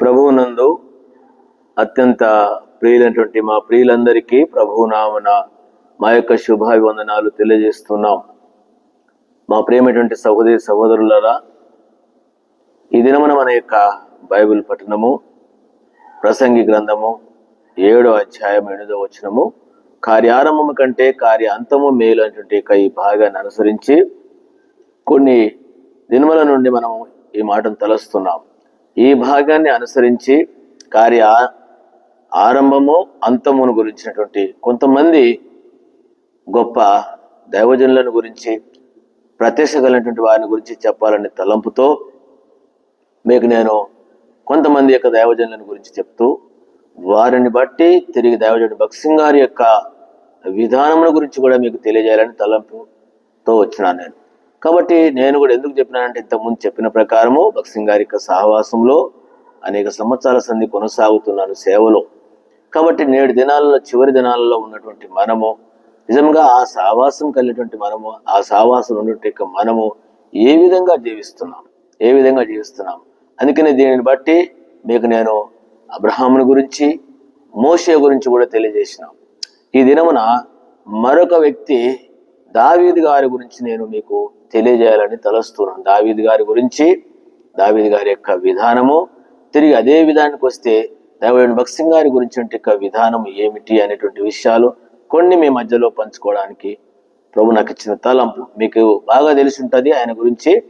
ప్రభువునందు అత్యంత ప్రియులైనటువంటి మా ప్రియులందరికీ ప్రభునామన మా యొక్క శుభాభివందనాలు తెలియజేస్తున్నాం. మా ప్రేమటువంటి సహోదరి సహోదరులరా ఈ దినమున మన యొక్క బైబిల్ పఠనము ప్రసంగి గ్రంథము ఏడో అధ్యాయం ఎనిమిదో వచనము కార్యారంభము కంటే కార్య అంతము మేలు అనేటువంటి యొక్క ఈ భాగాన్ని అనుసరించి కొన్ని దినముల నుండి మనం ఈ మాటను తలస్తున్నాం. ఈ భాగాన్ని అనుసరించి కార్య ఆరంభము అంతమును గురించినటువంటి కొంతమంది గొప్ప దైవజనులను గురించి ప్రత్యక్షగలిగినటువంటి వారిని గురించి చెప్పాలనే తలంపుతో మీకు నేను కొంతమంది యొక్క దైవజనులను గురించి చెప్తూ వారిని బట్టి తిరిగి దైవజనుడు భక్సింగ్ గారి యొక్క విధానముల గురించి కూడా మీకు తెలియజేయాలని తలంపుతో వచ్చినాను నేను. కాబట్టి నేను కూడా ఎందుకు చెప్పినానంటే ఇంతకుముందు చెప్పిన ప్రకారము భక్సింగ్ గారి యొక్క సహవాసంలో అనేక సంవత్సరాల సంధి కొనసాగుతున్నాను సేవలో. కాబట్టి నేడు దినాలలో చివరి దినాలలో ఉన్నటువంటి మనము నిజంగా ఆ సావాసం కలిగినటువంటి మనము ఆ సావాసం ఉన్నటువంటి మనము ఏ విధంగా జీవిస్తున్నాం ఏ విధంగా జీవిస్తున్నాం? అందుకని దీనిని బట్టి మీకు నేను అబ్రహాముని గురించి మోషే గురించి కూడా తెలియజేసినాం. ఈ దినమున మరొక వ్యక్తి దావీదు గారి గురించి నేను మీకు తెలియజేయాలని తలస్తున్నాను. దావీది గారి గురించి దావీది గారి యొక్క విధానము తిరిగి అదే విధానానికి వస్తే దేవుడు భక్సింగ్ గారి గురించి యొక్క విధానం ఏమిటి అనేటువంటి విషయాలు కొన్ని మీ మధ్యలో పంచుకోవడానికి ప్రభు నాకు ఇచ్చిన తలంపు. మీకు బాగా తెలిసి ఉంటుంది ఆయన గురించి.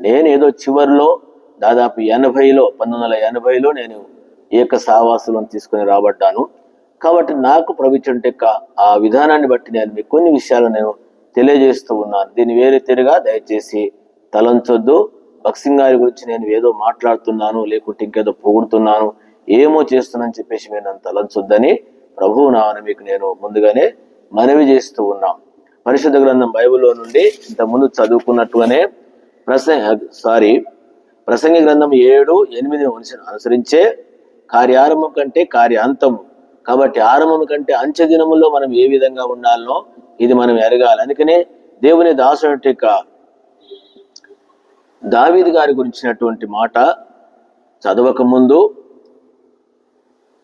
నేను ఏదో చివరిలో దాదాపు ఎనభైలో పంతొమ్మిది వందల ఎనభైలో నేను ఈ యొక్క సావాసులను తీసుకుని రాబడ్డాను. కాబట్టి నాకు ప్రవచించే ఆ విధానాన్ని బట్టి నేను మీకు కొన్ని విషయాలు నేను తెలియజేస్తూ ఉన్నాను. దీన్ని వేరే తిరిగా దయచేసి తలంచొద్దు. భక్సింగ్ గారి గురించి నేను ఏదో మాట్లాడుతున్నాను లేకుంటే ఇంకేదో పొగుడుతున్నాను ఏమో చేస్తున్నాను చెప్పేసి మీరు నన్ను తలంచొద్దని ప్రభువు నామని మీకు నేను ముందుగానే మనవి చేస్తూ ఉన్నాం. పరిశుద్ధ గ్రంథం బైబిల్లో నుండి ఇంతకుముందు ముందు చదువుకున్నట్టుగానే ప్రసంగ సారీ ప్రసంగి గ్రంథం ఏడు ఎనిమిది అనుసరించే కార్యారంభం కంటే కార్యాంతము. కాబట్టి ఆరంభం కంటే అంచె దినముల్లో మనం ఏ విధంగా ఉండాలనో ఇది మనం ఎరగాలి. అందుకనే దేవుని దాసు యొక్క దావీది గారి గురించినటువంటి మాట చదవక ముందు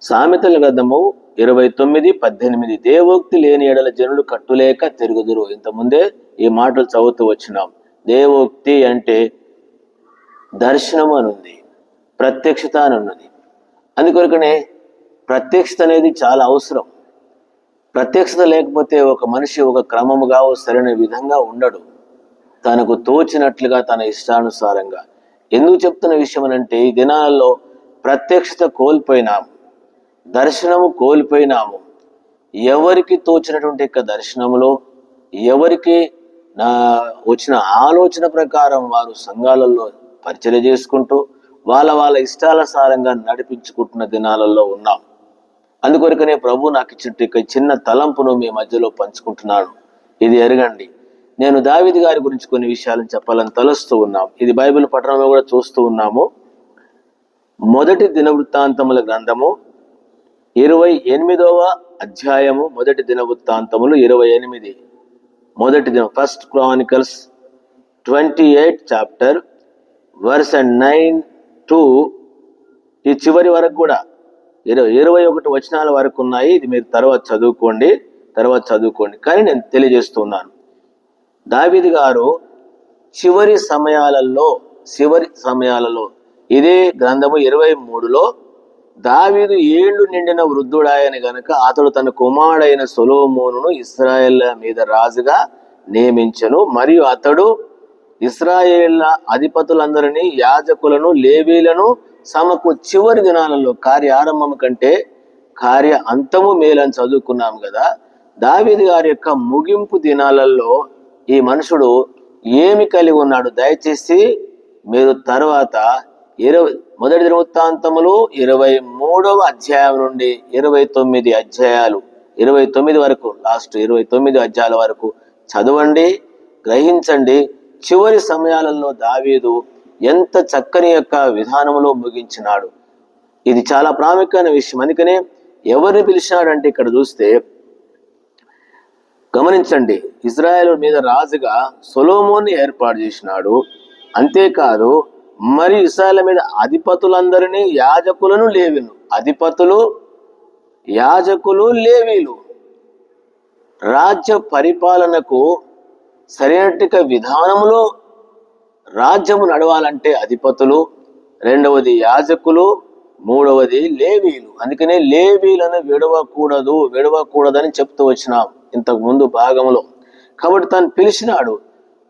సామెతల గ్రంథము ఇరవై తొమ్మిది పద్దెనిమిది. దేవోక్తి లేని ఎడల జనులు కట్టులేక తిరుగుదురు. ఇంతకుముందే ఈ మాటలు చదువుతూ వచ్చినాం. దేవోక్తి అంటే దర్శనం అని ఉంది ప్రత్యక్షత అని ఉన్నది అందుకొరకనే ప్రత్యక్షత అనేది చాలా అవసరం. ప్రత్యక్షత లేకపోతే ఒక మనిషి ఒక క్రమముగా ఓ సరైన విధంగా ఉండడు. తనకు తోచినట్లుగా తన ఇష్టానుసారంగా. ఎందుకు చెప్తున్న విషయం అంటే ఈ దినాలలో ప్రత్యక్షత కోల్పోయినాము. దర్శనము కోల్పోయినాము. ఎవరికి తోచినటువంటి యొక్క దర్శనములో ఎవరికి నా వచ్చిన ఆలోచన ప్రకారం వారు సంఘాలలో పరిచయం చేసుకుంటూ వాళ్ళ వాళ్ళ ఇష్టానుసారంగా నడిపించుకుంటున్న దినాలలో ఉన్నాం. అందుకొరకనే ప్రభు నాకు ఇచ్చిన చిన్న తలంపును మీ మధ్యలో పంచుకుంటున్నాను. ఇది ఎరగండి. నేను దావిది గారి గురించి కొన్ని విషయాలను చెప్పాలని తలుస్తూ ఉన్నాం. ఇది బైబిల్ పట్టణంలో కూడా చూస్తూ ఉన్నాము. మొదటి దినవృత్తాంతముల గ్రంథము ఇరవై ఎనిమిదవ అధ్యాయము మొదటి దినవృత్తాంతములు ఇరవై ఎనిమిది. మొదటి దిన first Chronicles twenty eight chapter verse and nine to ఈ చివరి వరకు కూడా ఇరవై ఇరవై ఒకటి వచనాల వరకు ఉన్నాయి. ఇది మీరు తర్వాత చదువుకోండి. తర్వాత చదువుకోండి. కానీ నేను తెలియజేస్తున్నాను. దావిది గారు చివరి సమయాలలో చివరి సమయాలలో ఇదే గ్రంథము ఇరవై మూడులో దావీదు ఏళ్ళు నిండిన వృద్ధుడాయని గనక అతడు తన కుమారుడైన సొలోమోనును ఇస్రాయేల్ మీద రాజుగా నియమించను. మరియు అతడు ఇస్రాయేళ్ళ అధిపతులందరినీ యాజకులను లేవీలను సమకు చివరి దినాలలో కార్య ఆరంభం కంటే కార్య అంతము మేలని చదువుకున్నాం కదా. దావీదు గారి యొక్క ముగింపు దినాలలో ఈ మనుషుడు ఏమి కలిగి ఉన్నాడు? దయచేసి మీరు తర్వాత ఇరవై మొదటి దినవృత్తాంతములు ఇరవై మూడవ అధ్యాయం నుండి ఇరవై తొమ్మిది అధ్యాయాలు ఇరవై తొమ్మిది వరకు లాస్ట్ ఇరవై తొమ్మిది అధ్యాయాల వరకు చదవండి గ్రహించండి. చివరి సమయాలలో దావీదు ఎంత చక్కని యొక్క విధానంలో ముగించినాడు. ఇది చాలా ప్రాముఖ్యమైన విషయం. అందుకనే ఎవరిని పిలిచినాడంటే ఇక్కడ చూస్తే గమనించండి ఇజ్రాయెల్ మీద రాజుగా సొలోమోన్ని ఏర్పాటు చేసినాడు. అంతేకాదు మరి ఇస్రాయల్ మీద అధిపతులందరినీ యాజకులను లేవీలు. అధిపతులు యాజకులు లేవీలు. రాజ్య పరిపాలనకు సరైనట్టుగా విధానంలో రాజ్యము నడవాలంటే అధిపతులు రెండవది యాజకులు మూడవది లేవీలు. అందుకనే లేవీలను విడవకూడదు విడవకూడదని చెప్తూ వచ్చినాం ఇంతకు ముందు భాగంలో. కాబట్టి తను పిలిచినాడు.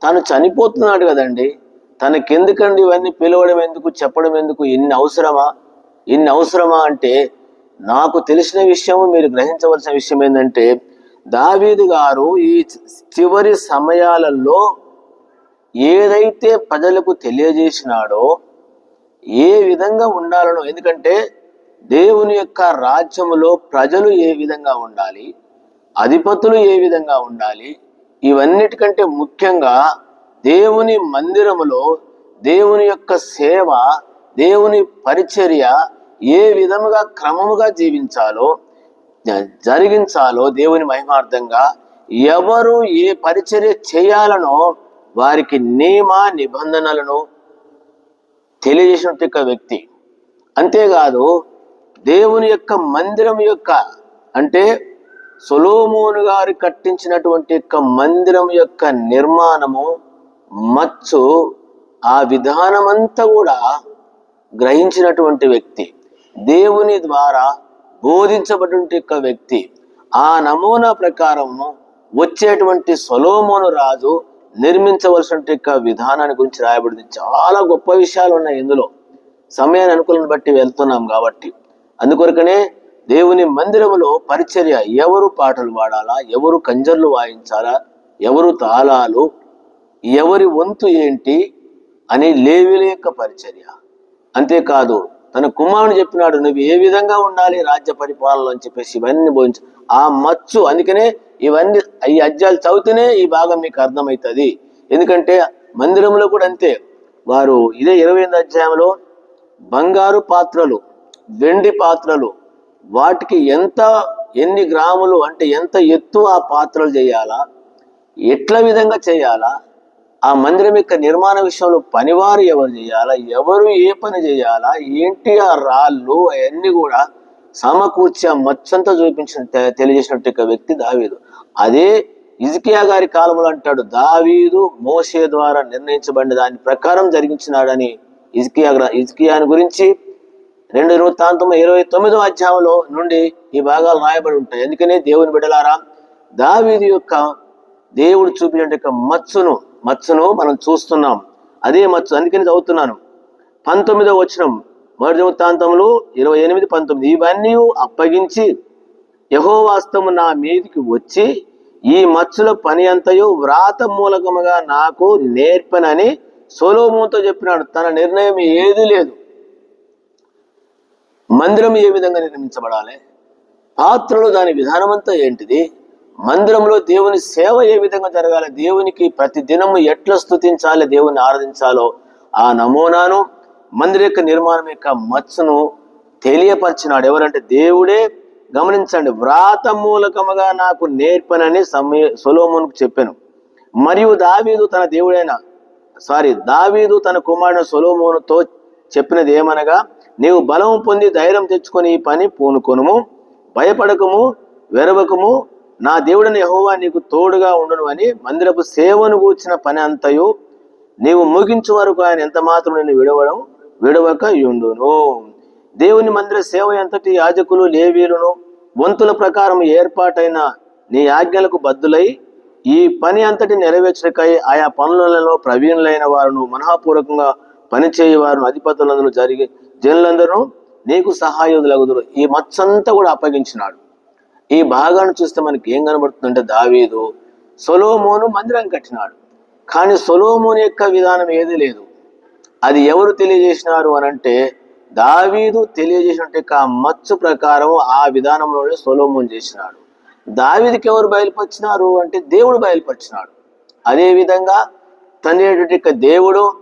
తను చనిపోతున్నాడు కదండి. తనకెందుకండి ఇవన్నీ పిలవడం ఎందుకు చెప్పడం ఎందుకు ఇన్ని అవసరమా? ఇన్ని అవసరమా అంటే నాకు తెలిసిన విషయము మీరు గ్రహించవలసిన విషయం ఏంటంటే దావీదు గారు ఈ చివరి సమయాలలో ఏదైతే ప్రజలకు తెలియజేసినాడో ఏ విధంగా ఉండాలనో ఎందుకంటే దేవుని యొక్క రాజ్యములో ప్రజలు ఏ విధంగా ఉండాలి అధిపతులు ఏ విధంగా ఉండాలి ఇవన్నిటికంటే ముఖ్యంగా దేవుని మందిరములో దేవుని యొక్క సేవ దేవుని పరిచర్య ఏ విధముగా క్రమముగా జీవించాలో జరిగించాలో దేవుని మహిమార్థంగా ఎవరు ఏ పరిచర్య చేయాలనో వారికి నియమ నిబంధనలను తెలియజేసినట్టు యొక్క వ్యక్తి. అంతేకాదు దేవుని యొక్క మందిరం యొక్క అంటే సొలోమోను గారు కట్టించినటువంటి యొక్క మందిరం యొక్క నిర్మాణము మచ్చు ఆ విధానమంతా కూడా గ్రహించినటువంటి వ్యక్తి. దేవుని ద్వారా బోధించబడినటువంటి యొక్క వ్యక్తి. ఆ నమూనా ప్రకారము వచ్చేటువంటి సొలోమోను రాజు నిర్మించవలసిన విధానాన్ని గురించి రాయబడింది. చాలా గొప్ప విషయాలు ఉన్నాయి ఇందులో. సమయాన్ని అనుకూలం బట్టి వెళ్తున్నాం కాబట్టి. అందుకొరకనే దేవుని మందిరములో పరిచర్య ఎవరు పాటలు పాడాలా ఎవరు కంజర్లు వాయించాలా ఎవరు తాళాలు ఎవరి వంతు ఏంటి అని లేవిల యొక్క పరిచర్య. అంతేకాదు తన కుమారుడు చెప్పినాడు నువ్వు ఏ విధంగా ఉండాలి రాజ్య పరిపాలన అని చెప్పేసి ఇవన్నీ బోధించు ఆ మచ్చు. అందుకనే ఇవన్నీ ఈ అధ్యాయాలు చదివితేనే ఈ భాగం మీకు అర్థమవుతుంది. ఎందుకంటే మందిరంలో కూడా అంతే. వారు ఇదే ఇరవై ఎనిమిది అధ్యాయంలో బంగారు పాత్రలు వెండి పాత్రలు వాటికి ఎంత ఎన్ని గ్రాములు అంటే ఎంత ఎత్తు ఆ పాత్రలు చేయాలా ఎట్ల విధంగా చేయాలా ఆ మందిరం యొక్క నిర్మాణ విషయంలో పనివారు ఎవరు చేయాలా ఎవరు ఏ పని చేయాలా ఏంటి ఆ రాళ్ళు అవన్నీ కూడా సమకూర్చి ఆ మచ్చంతా చూపించిన తె- తెలియజేసినట్టు వ్యక్తి దావీదు. అదే ఇజికియా గారి కాలంలో అంటాడు దావీదు మోసే ద్వారా నిర్ణయించబడిన దాని ప్రకారం జరిగించినాడని ఇజికియా ఇజికియాని ఇజ్కియాని గురించి రెండు వృత్తాంతం ఇరవై తొమ్మిదో అధ్యాయంలో నుండి ఈ భాగాలు రాయబడి ఉంటాయి. ఎందుకనే దేవుని బిడలారా దావీది యొక్క దేవుడు చూపించిన యొక్క మచ్చును మచ్చును మనం చూస్తున్నాం. అదే మచ్చు అందుకని చదువుతున్నాను. పంతొమ్మిదో వచనం మొదటి వృత్తాంతములు ఇరవై ఎనిమిది పంతొమ్మిది. ఇవన్నీ అప్పగించి యహోవాస్తము నా మీదికి వచ్చి ఈ మచ్చుల పని అంతయు వ్రాత మూలకముగా నాకు నేర్పనని సొలోమోతో చెప్పినాడు. తన నిర్ణయం ఏది లేదు. మందిరం ఏ విధంగా నిర్మించబడాలి? పాత్రలు దాని విధానమంతా ఏంటిది? మందిరంలో దేవుని సేవ ఏ విధంగా జరగాలి? దేవునికి ప్రతి దినము ఎట్లా స్థుతించాలి దేవుని ఆరాధించాలో ఆ నమూనాను మందిర యొక్క నిర్మాణం యొక్క మచ్చను తెలియపరిచినాడు. ఎవరంటే దేవుడే? గమనించండి వ్రాత మూలకముగా నాకు నేర్పనని సమయ సొలోమునుకు చెప్పాను. మరియు దావీదు తన దేవుడైన సారీ దావీదు తన కుమారుడు సొలోమోనుతో చెప్పినది ఏమనగా నీవు బలం పొంది ధైర్యం తెచ్చుకొని ఈ పని పూనుకొనుము భయపడకము వెరవకము నా దేవుడిని యహోవా నీకు తోడుగా ఉండును అని మందిరపు సేవను కూర్చిన పని అంతయు నీవు ముగించు వరకు ఆయన ఎంత మాత్రం నేను విడవడం విడవక యుండును. దేవుని మందిర సేవ ఎంతటి యాజకులు లేవీలును వంతుల ప్రకారం ఏర్పాటైన నీ ఆజ్ఞలకు బద్దులై ఈ పని అంతటి నెరవేర్చకై ఆయా పనులలో ప్రవీణులైన వారును మనఃపూర్వకంగా పనిచేయవారును అధిపతులందరూ జరిగి జనులందరూ నీకు సహాయోధులగుదురు ఈ మచ్చంతా కూడా అప్పగించినాడు. ఈ భాగాన్ని చూస్తే మనకి ఏం కనబడుతుందంటే దావీదు సొలోమోను మందిరం కట్టినాడు. కానీ సొలోమోని యొక్క విధానం ఏది లేదు. అది ఎవరు తెలియజేసినారు అని అంటే దావీదు తెలియజేసినట్టు ఆ మచ్చు ప్రకారం ఆ విధానంలోనే సొలోమోన్ చేసినాడు. దావీదికి ఎవరు బయలుపరిచినారు అంటే దేవుడు బయలుపరిచినాడు. అదే విధంగా తండ్రి దేవుడు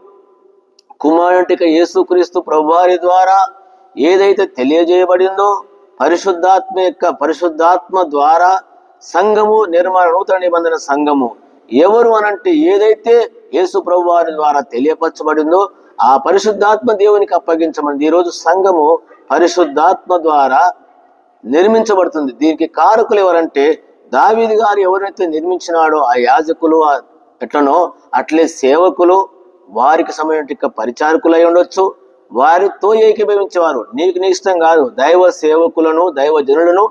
కుమారుడి యేసుక్రీస్తు ప్రభువారి ద్వారా ఏదైతే తెలియజేయబడిందో పరిశుద్ధాత్మ యొక్క పరిశుద్ధాత్మ ద్వారా సంఘము నిర్మాణ నూతన నిబంధన సంఘము ఎవరు అనంటే ఏదైతే యేసు ప్రభువారి ద్వారా తెలియపరచబడిందో ఆ పరిశుద్ధాత్మ దేవునికి అప్పగించమండి ఈరోజు సంఘము పరిశుద్ధాత్మ ద్వారా నిర్మించబడుతుంది. దీనికి కారకులు ఎవరంటే దావీది గారు ఎవరైతే నిర్మించినాడో ఆ యాజకులు ఎట్లనో అట్లే సేవకులు వారికి సంబంధించిన పరిచారకులై ఉండొచ్చు. వారితో ఏకీభవించేవారు. నీకు నీ ఇష్టం కాదు. దైవ సేవకులను దైవ జనులను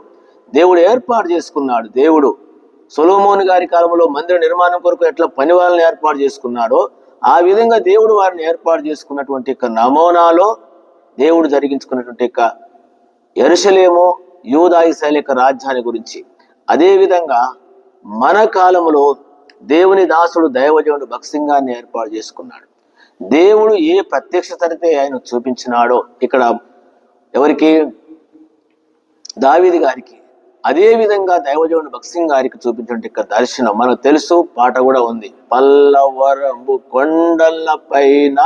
దేవుడు ఏర్పాటు చేసుకున్నాడు. దేవుడు సొలోమోని గారి కాలంలో మందిర నిర్మాణం కొరకు ఎట్లా పని వాళ్ళని ఏర్పాటు చేసుకున్నాడో ఆ విధంగా దేవుడు వారిని ఏర్పాటు చేసుకున్నటువంటి యొక్క నమూనాలో దేవుడు జరిగించుకున్నటువంటి యొక్క ఎరుసలేము యూదా యొక్క రాజ్యాన్ని గురించి. అదే విధంగా మన కాలంలో దేవుని దాసుడు దైవజనుడు భక్సింగాన్ని ఏర్పాటు చేసుకున్నాడు. దేవుడు ఏ ప్రత్యక్షతనితే ఆయన చూపించినాడో ఇక్కడ ఎవరికి? దావీది గారికి. అదేవిధంగా దైవజవుని భక్సింగ్ గారికి చూపించినట్టు యొక్క దర్శనం మనకు తెలుసు పాట కూడా ఉంది. పల్లవరంబు కొండల పైన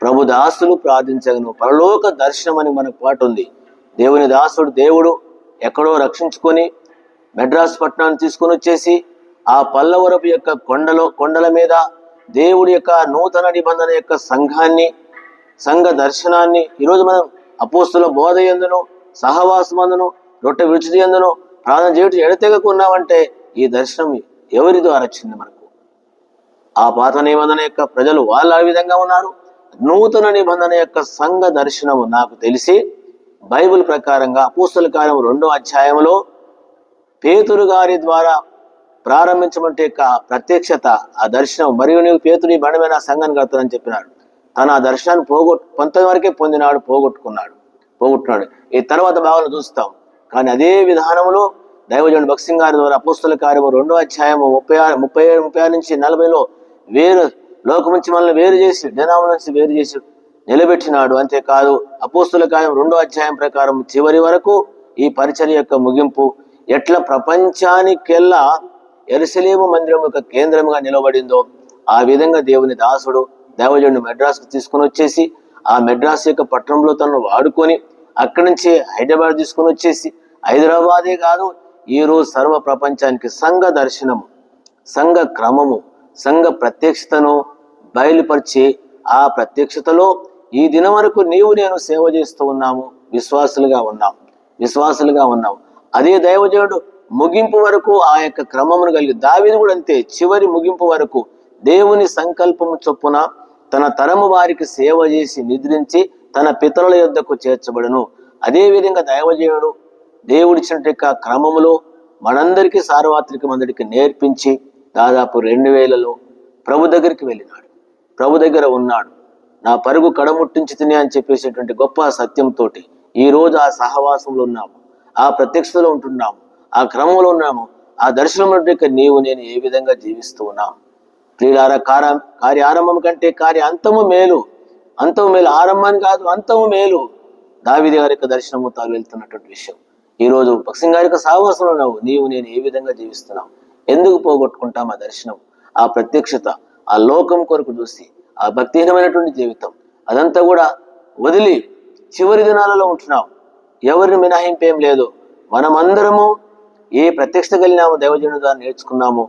ప్రభు దాసులు ప్రార్థించగను పరలోక దర్శనం అని మనకు పాట ఉంది. దేవుని దాసుడు దేవుడు ఎక్కడో రక్షించుకొని మెడ్రాస్ పట్టణాన్ని తీసుకొని వచ్చేసి ఆ పల్లవరపు యొక్క కొండలో కొండల మీద దేవుడి యొక్క నూతన నిబంధన యొక్క సంఘాన్ని సంఘ దర్శనాన్ని ఈరోజు మనం అపోస్తుల బోధ ఎందును సహవాసమందును రొట్టె విరుచి ఎందును? ప్రాణం జీవితం ఎడతెగకున్నామంటే ఈ దర్శనం ఎవరి ద్వారా వచ్చింది మనకు? ఆ పాత నిబంధన యొక్క ప్రజలు వాళ్ళు ఆ విధంగా ఉన్నారు. నూతన నిబంధన యొక్క సంఘ దర్శనము నాకు తెలిసి బైబిల్ ప్రకారంగా పూసల కార్యం రెండో అధ్యాయంలో పేతురు గారి ద్వారా ప్రారంభించమంటే యొక్క ప్రత్యక్షత ఆ దర్శనం మరియు నీవు పేతుని బండమైన సంఘం సంఘాన్ని కడతానని చెప్పినాడు. తను ఆ దర్శనాన్ని పోగొట్టు కొంత వరకే పొందినాడు పోగొట్టుకున్నాడు పోగొట్టున్నాడు ఈ తర్వాత భావన చూస్తాం. కానీ అదే విధానంలో దైవజనుడు భక్సింగ్ గారి ద్వారా అపోస్తుల కార్యము రెండో అధ్యాయము ముప్పై ఆరు ముప్పై ఏడు ముప్పై ఆరు నుంచి నలభైలో వేరు లోకం నుంచి మనల్ని వేరు చేసి జనామం నుంచి వేరు చేసి నిలబెట్టినాడు. అంతేకాదు అపోస్తుల కార్యం రెండో అధ్యాయం ప్రకారం చివరి వరకు ఈ పరిచర్య యొక్క ముగింపు ఎట్లా ప్రపంచానికెల్లా ఎరుసలేము మందిరం యొక్క కేంద్రంగా నిలబడిందో ఆ విధంగా దేవుని దాసుడు దేవజనుడు మెడ్రాస్కు తీసుకొని వచ్చేసి ఆ మెడ్రాస్ యొక్క పట్టణంలో తనను వాడుకొని అక్కడి నుంచి హైదరాబాద్ తీసుకొని వచ్చేసి హైదరాబాదే కాదు ఈ రోజు సర్వ ప్రపంచానికి సంఘ దర్శనము సంఘ క్రమము సంఘ ప్రత్యక్షతను బయలుపరిచి ఆ ప్రత్యక్షతలో ఈ దినం వరకు నీవు నేను సేవ చేస్తూ ఉన్నాము విశ్వాసులుగా ఉన్నాం విశ్వాసులుగా ఉన్నాం అదే దైవజనుడు ముగింపు వరకు ఆ యొక్క క్రమమును కలిగి దావిని కూడా అంతే చివరి ముగింపు వరకు దేవుని సంకల్పము చొప్పున తన తరము వారికి సేవ చేసి నిద్రించి తన పితరుల యొద్దకు చేర్చబడును. అదేవిధంగా దైవజనుడు దేవుడిచ్చిన యొక్క క్రమములో మనందరికీ సార్వత్రిక మందికి నేర్పించి దాదాపు రెండు వేలలో ప్రభు దగ్గరికి వెళ్ళినాడు. ప్రభు దగ్గర ఉన్నాడు. నా పరుగు కడముట్టించి తినే అని చెప్పేసేటువంటి గొప్ప సత్యంతో ఈరోజు ఆ సహవాసంలో ఉన్నాము. ఆ ప్రత్యక్షతలో ఉంటున్నాము. ఆ క్రమంలో ఉన్నాము. ఆ దర్శనం యొక్క నీవు నేను ఏ విధంగా జీవిస్తూ ఉన్నాం? క్రీడార కార్య ఆరంభం కంటే కార్య అంతము మేలు. అంతము మేలు ఆరంభం కాదు అంతము మేలు. దావిది గారి యొక్క దర్శనము తాను వెళ్తున్నటువంటి విషయం. ఈ రోజు భక్సింగ్ గారి యొక్క సహవాసంలో ఉన్నావు. నీవు నేను ఏ విధంగా జీవిస్తున్నావు? ఎందుకు పోగొట్టుకుంటాం ఆ దర్శనం ఆ ప్రత్యక్షత ఆ లోకం కొరకు చూసి ఆ భక్తిహీనమైనటువంటి జీవితం. అదంతా కూడా వదిలి చివరి దినాలలో ఉంటున్నాం ఎవరిని మినహాయింపు ఏం లేదు. మనమందరము ఏ ప్రత్యక్షత కలిగినామో దైవజనుడు ద్వారా నేర్చుకున్నాము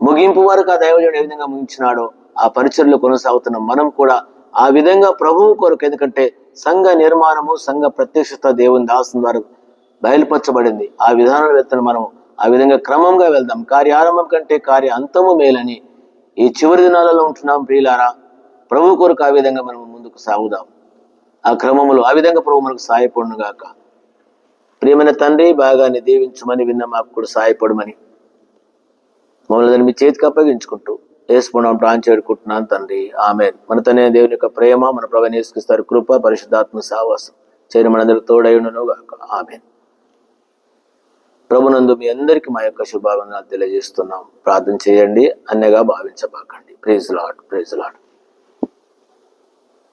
ముగింపు వరకు ఆ దైవజనుడు ఏ విధంగా ముగించినాడో ఆ పరిచయలో కొనసాగుతున్న మనం కూడా ఆ విధంగా ప్రభువు కొరకు ఎందుకంటే సంఘ నిర్మాణము సంఘ ప్రత్యక్షత దేవుని దాసం ద్వారా బయలుపరచబడింది. ఆ విధానం వెళ్తాను మనం ఆ విధంగా క్రమంగా వెళ్దాం. కార్య ఆరంభం కంటే కార్య అంతము మేలని ఈ చివరి దినాలలో ఉంటున్నాం ప్రియులారా. ప్రభు కొరకు ఆ విధంగా మనం ముందుకు సాగుదాం. ఆ క్రమములో ఆ విధంగా ప్రభు మనకు సహాయపడును గాక. ప్రియమైన తండ్రి బాగాన్ని దీవించమని విన్న మాకు కూడా సహాయపడమని మమ్మల్ని మీ చేతికి అప్పగించుకుంటూ వేసుకున్నాం ప్రాణం చేరుకుంటున్నాను తండ్రి. ఆమె మనతోనే దేవుని యొక్క ప్రేమ మన ప్రభావం నేసుకిస్తారు కృప పరిశుద్ధాత్మ సావాసం చేరి మనందరూ తోడైనను ఆమె ప్రభునందు మీ అందరికీ మా యొక్క శుభావంగా తెలియజేస్తున్నాం. ప్రార్థన చేయండి అన్నగా భావించబాకండి. Praise Lord praise Lord